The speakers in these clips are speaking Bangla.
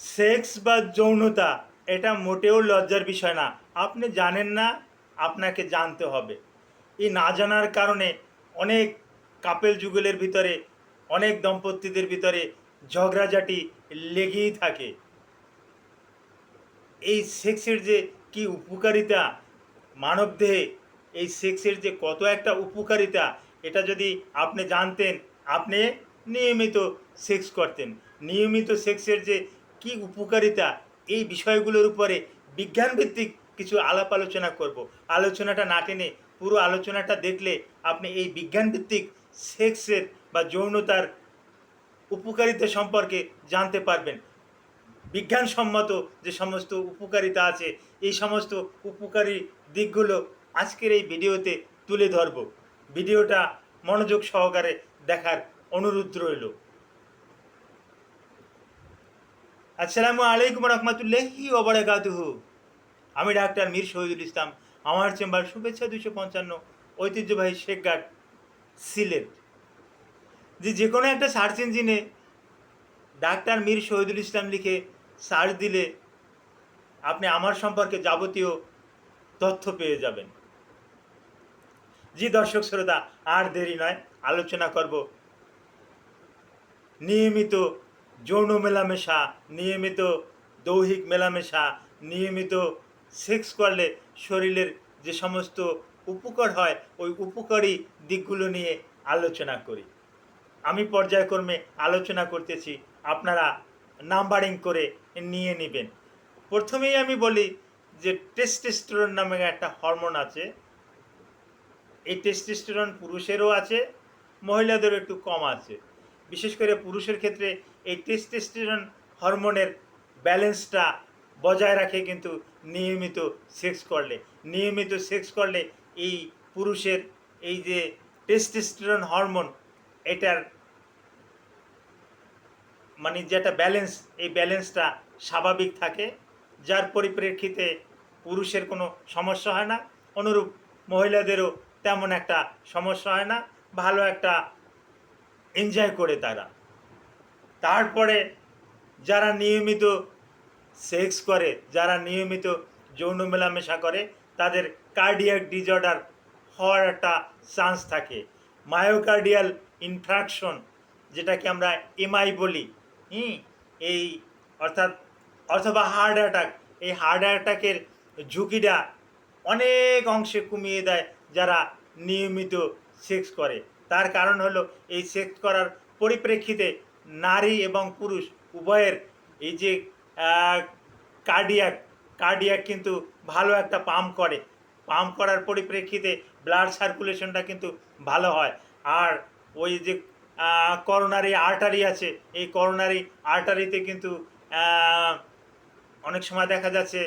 সেক্স বা যৌনতা, এটা মোটেও লজ্জার বিষয় না। আপনি জানেন না, আপনাকে জানতে হবে। এই না জানার কারণে অনেক কাপেল যুগলের ভিতরে, অনেক দম্পতিদের ভিতরে ঝগড়াঝাটি লেগেই থাকে। এই সেক্সের যে কি উপকারিতা মানবদেহে এই সেক্সের যে কত একটা উপকারিতা, এটা যদি আপনি জানতেন, আপনি নিয়মিত সেক্স করতেন। নিয়মিত সেক্সের যে কি উপকারিতা এই বিষয়গুলোর উপরে বিজ্ঞানভিত্তিক কিছু আলাপ আলোচনা করব। আলোচনাটা না টেনে পুরো আলোচনাটা দেখলে আপনি এই বিজ্ঞানভিত্তিক সেক্সের বা যৌনতার উপকারিতা সম্পর্কে জানতে পারবেন। বিজ্ঞানসম্মত যে সমস্ত উপকারিতা আছে, এই সমস্ত উপকারী দিকগুলো আজকের এই ভিডিওতে তুলে ধরব। ভিডিওটা মনোযোগ সহকারে দেখার অনুরোধ রইল। আসসালামু আলাইকুম রহমতুল্লাহি ওবরাকাতুহু আমি ডাক্তার মীর শহীদুল ইসলাম। আমার চেম্বার শুভেচ্ছা দুশো পঞ্চান্ন ঐতিহ্যবাহী শেখঘাট সিলেট। যে যে কোনো একটা সার্চ ইঞ্জিনে ডাক্তার মীর শহীদুল ইসলাম লিখে সার্চ দিলে আপনি আমার সম্পর্কে যাবতীয় তথ্য পেয়ে যাবেন। জি, দর্শক শ্রোতা, আর দেরি নয়, আলোচনা করব নিয়মিত যৌন মেলামেশা, নিয়মিত দৈহিক মেলামেশা, নিয়মিত সেক্স করলে শরীরের যে সমস্ত উপকার হয়, ওই উপকারী দিকগুলো নিয়ে আলোচনা করি। আমি পর্যায়ক্রমে আলোচনা করতেছি, আপনারা নাম্বারিং করে নিয়ে নেবেন। প্রথমেই আমি বলি যে টেস্টেস্টোরন নামে একটা হরমোন আছে। এই টেস্টেস্টোরন পুরুষেরও আছে, মহিলাদেরও একটু কম আছে। বিশেষ করে পুরুষের ক্ষেত্রে এই টেস্টেস্টোরন হরমোনের ব্যালেন্সটা বজায় রাখে কিন্তু নিয়মিত সেক্স করলে। নিয়মিত সেক্স করলে এই পুরুষের এই যে টেস্টেস্টোরন হরমোন এটার মানে যেটা ব্যালেন্স এই ব্যালেন্সটা স্বাভাবিক থাকে। যার পরিপ্রেক্ষিতে পুরুষের কোনো সমস্যা হয় না। অনুরূপ মহিলাদেরও তেমন একটা সমস্যা হয় না। ভালো একটা এনজয় করে তারা। তারপরে যারা নিয়মিত সেক্স করে, যারা নিয়মিত যৌন মেলামেশা করে, তাদের কার্ডিয়াক ডিজর্ডার হওয়ার একটা চান্স থাকে। মায়োকার্ডিয়াল ইনফ্রাকশন যেটাকে আমরা এমআই বলি, হুম? এই অর্থাৎ অথবা হার্ট অ্যাটাক এই হার্ট অ্যাটাকের ঝুঁকিটা অনেক অংশে কমিয়ে দেয় যারা নিয়মিত সেক্স করে। তার কারণ হলো এই সেক্স করার পরিপ্রেক্ষিতে নারী এবং পুরুষ, উভয়ের এই যে কার্ডিয়াক কার্ডিয়াক কিন্তু ভালো একটা পাম্প করে। পাম্প করার পরিপ্রেক্ষিতে ব্লাড সার্কুলেশনটা কিন্তু ভালো হয়। আর ওই যে করোনারি আর্টারি আছে, এই করোনারি আর্টারিতে কিন্তু অনেক সময় দেখা যাচ্ছে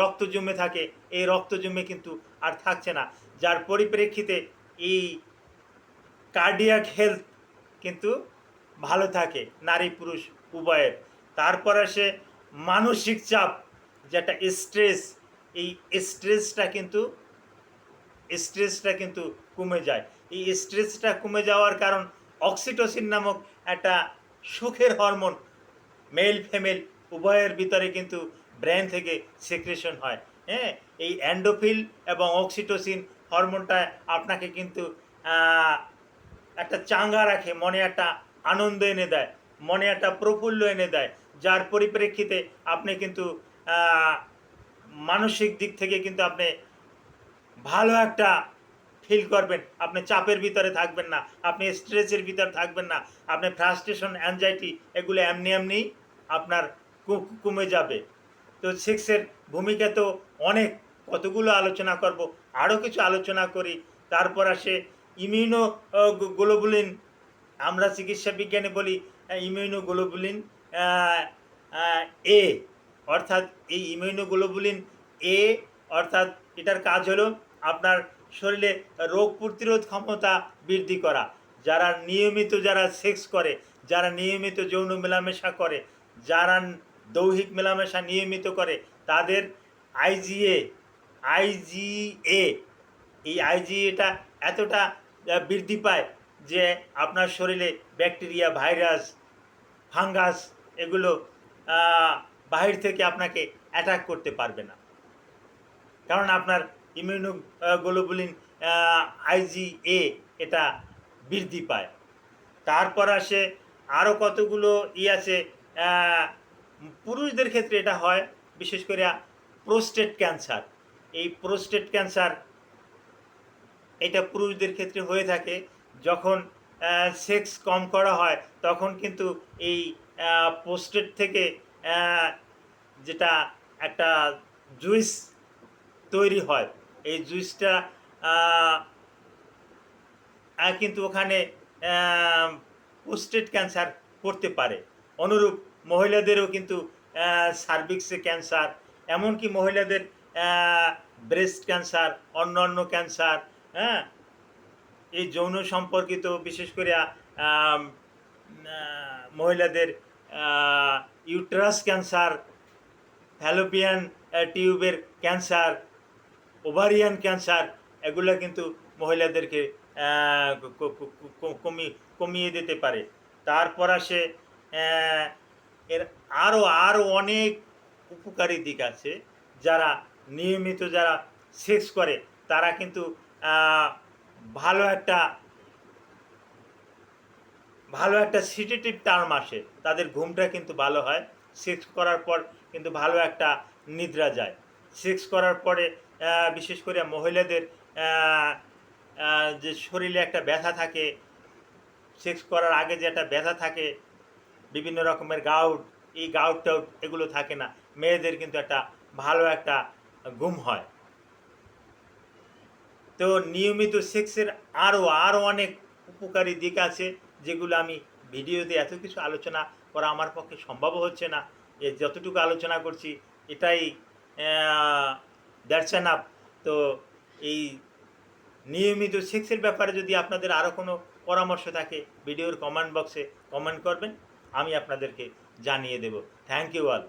রক্ত জমে থাকে। এই রক্ত জমে কিন্তু আর থাকছে না। যার পরিপ্রেক্ষিতে এই কার্ডিয়াক হেলথ কিন্তু ভালো থাকে, নারী পুরুষ উভয়ের। তারপর আসে মানসিক চাপ যেটা স্ট্রেস এই স্ট্রেসটা কিন্তু স্ট্রেসটা কিন্তু কমে যায়। এই স্ট্রেসটা কমে যাওয়ার কারণ অক্সিটোসিন নামক একটা সুখের হরমোন মেল ফেমেল উভয়ের ভিতরে কিন্তু ব্রেন থেকে সিক্রেশন হয়। হ্যাঁ এই অ্যান্ডোফিল এবং অক্সিটোসিন হরমোনটা আপনাকে কিন্তু একটা চাঙ্গা রাখে, মনে একটা আনন্দ এনে দেয়, মনে একটা প্রফুল্ল এনে দেয়, যার পরিপ্রেক্ষিতে আপনি কিন্তু মানসিক দিক থেকে কিন্তু আপনি ভালো একটা ফিল করবেন। আপনি চাপের ভিতরে থাকবেন না, আপনি স্ট্রেসের ভিতরে থাকবেন না, আপনি ফ্রাস্ট্রেশন অ্যাংজাইটি এগুলো এমনি এমনি আপনার কমে যাবে। তো সেক্সের ভূমিকা তো অনেক, কতগুলো আলোচনা করব আরও কিছু আলোচনা করি, তারপর আসে ইমিউনো গ্লোবুলিন আমরা চিকিৎসা বিজ্ঞানে বলি ইমিউনোগ্লোবুলিন এ অর্থাৎ এই ইমিউনোগ্লোবুলিন এ অর্থাৎ এটার কাজ হলো আপনার শরীরে রোগ প্রতিরোধ ক্ষমতা বৃদ্ধি করা। যারা নিয়মিত যারা সেক্স করে, যারা নিয়মিত যৌন মেলামেশা করে, যারা দৈহিক মেলামেশা নিয়মিত করে, তাদের আইজিএ আইজিএ এই আইজিএটা এতটা বৃদ্ধি পায় যে আপনার শরীরে ব্যাকটেরিয়া, ভাইরাস, ফাঙ্গাস এগুলো বাহির থেকে আপনাকে অ্যাটাক করতে পারবে না। কারণ আপনার ইমিউনোগ্লোবুলিন আইজিএ এটা বৃদ্ধি পায়। তারপর আসে আরও কতগুলো ই আছে পুরুষদের ক্ষেত্রে এটা হয়, বিশেষ করে প্রোস্টেট ক্যান্সার এই প্রোস্টেট ক্যান্সার এটা পুরুষদের ক্ষেত্রে হয়ে থাকে। যখন সেক্স কম করা হয়, তখন কিন্তু এই পোস্টেট থেকে যেটা একটা জুইস তৈরি হয়, এই জুইসটা কিন্তু ওখানে পোস্টেট ক্যান্সার করতে পারে। অনুরূপ মহিলাদেরও কিন্তু সার্ভিক্সে ক্যান্সার এমনকি মহিলাদের ব্রেস্ট ক্যান্সার অন্য অন্য ক্যান্সার হ্যাঁ এই যৌন সম্পর্কিত বিশেষ করে মহিলাদের ইউট্রাস ক্যান্সার ফ্যালোপিয়ান টিউবের ক্যান্সার ওভারিয়ান ক্যান্সার এগুলো কিন্তু মহিলাদেরকে আহ, ক- ক- ক- কমিয়ে দিতে পারে। তারপর আসে এর আরও আরও অনেক উপকারী দিক আছে যারা নিয়মিত যারা সেক্স করে তারা কিন্তু ভালো একটা ভালো একটা সিটেটিভ টার্ম আসে তাদের ঘুমটা কিন্তু ভালো হয়। সিক্স করার পর কিন্তু ভালো একটা নিদ্রা যায়। সিক্স করার পরে বিশেষ করে মহিলাদের যে শরীরে একটা ব্যথা থাকে সেক্স করার আগে যে একটা ব্যথা থাকে, বিভিন্ন রকমের গাউট এই গাউট টাউট এগুলো থাকে না। মেয়েদের কিন্তু একটা ভালো একটা ঘুম হয়। তো নিয়মিত সেক্সের আরও আরও অনেক উপকারী দিক আছে, যেগুলো আমি ভিডিওতে এত কিছু আলোচনা করা আমার পক্ষে সম্ভব হচ্ছে না। এ যতটুকু আলোচনা করছি, এটাই দ্যাটস আপ তো এই নিয়মিত সেক্সের ব্যাপারে যদি আপনাদের আরও কোনো পরামর্শ থাকে, ভিডিওর কমেন্ট বক্সে কমেন্ট করবেন, আমি আপনাদেরকে জানিয়ে দেব। Thank you all